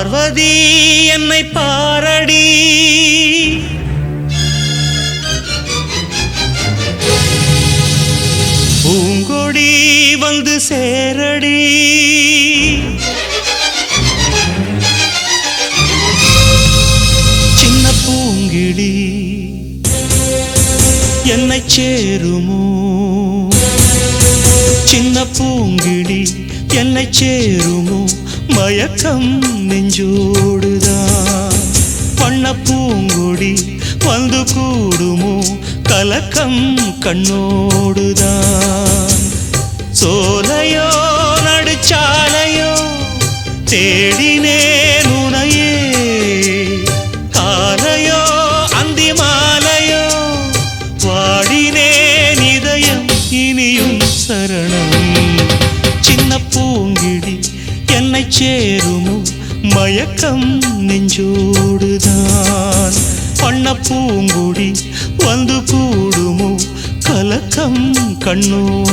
பார்வதி என்னை பாரடி. பூங்கொடி வந்து சேரடி. சின்ன பூங்கிடி என்னை சேருமோ? சின்ன பூங்கிடி என்னை சேருமோ? மயக்கம் நெஞ்சோடுதான் பண்ண பூங்கொடி வந்து கூடுமோ? கலக்கம் கண்ணோடுதான் சோலையோ நடுச்சாலையோ தேடினே உனையே. காலையோ அந்தி மாலையோ வாடினேன் இதயம் இனியும் சரணம். சின்ன பூங்கிடி என்னை சேருமோ? மயக்கம் நெஞ்சோடுதான். பண்ண பூங்குடி வந்து கூடுமோ? கலக்கம் கண்ணோ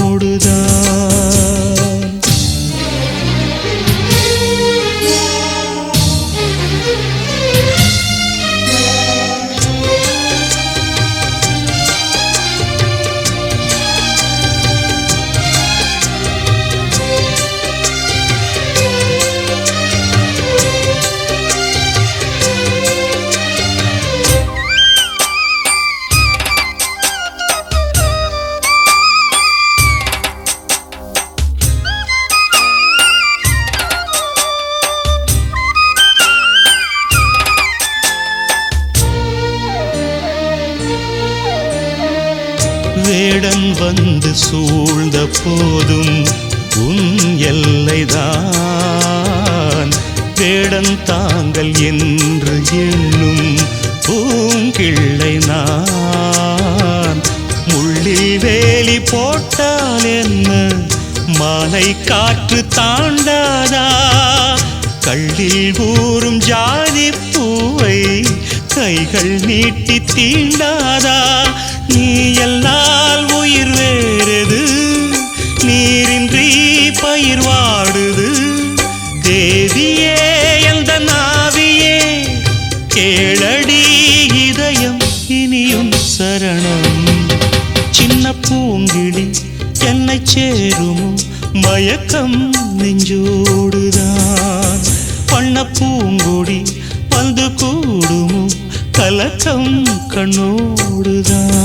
வேடன் வந்து சூழ்ந்த போதும் உன் எல்லைதான். வேடன் தாங்கள் என்று எண்ணும் பூங்கிள்ளை நான். முள்ளில் வேலி போட்டால் என்ன? மாலை காற்று தாண்டாதா? கள்ளில் ஊறும் ஜாதி பூவை கைகள் நீட்டி தீண்டா? கேளடி இதயம் இனியும் சரணம். சின்ன பூங்கிடி என்னை சேருமோ? மயக்கம் நெஞ்சோடுதான். பண்ண பூங்கொடி வந்து கூடுமோ? கலக்கம் கண்ணோடுதான்.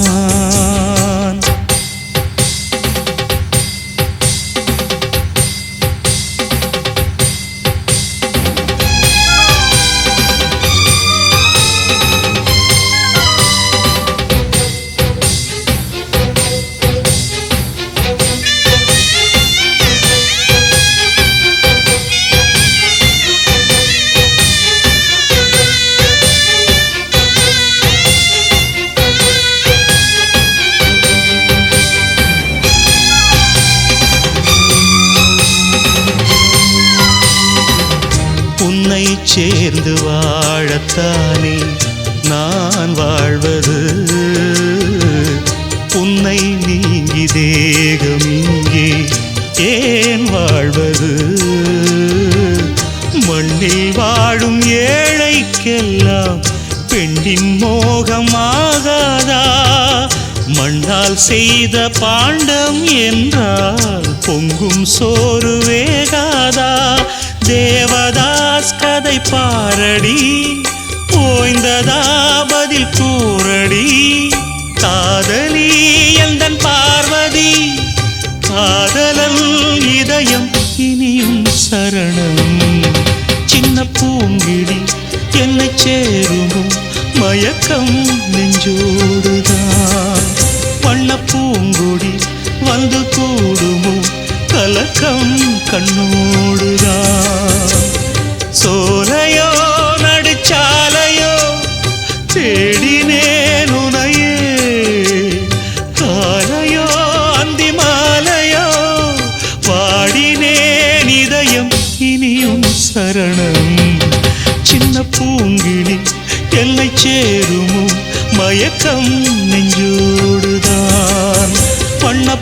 சேர்ந்து வாழத்தானே நான் வாழ்வது. உன்னை நீங்கி தேகம் இங்கே ஏன் வாழ்வது? மண்ணில் வாழும் ஏழைக்கெல்லாம் பெண்ணின் மோகமாகாதா? மண்ணால் செய்த பாண்டம் என்றால் பொங்கும் சோறு வேகாதா? தேவ கதை பாரடி ஓய்ந்ததா பதில் கூறடி. காதலி எந்தன் பார்வதி காதலன் இதயம் இனியும் சரணம். சின்ன பூங்கிடி என்னை சேருமோ மயக்கம் நெஞ்சோடு. சேருமோ? மயக்கம் நெஞ்சோடுதான். வண்ண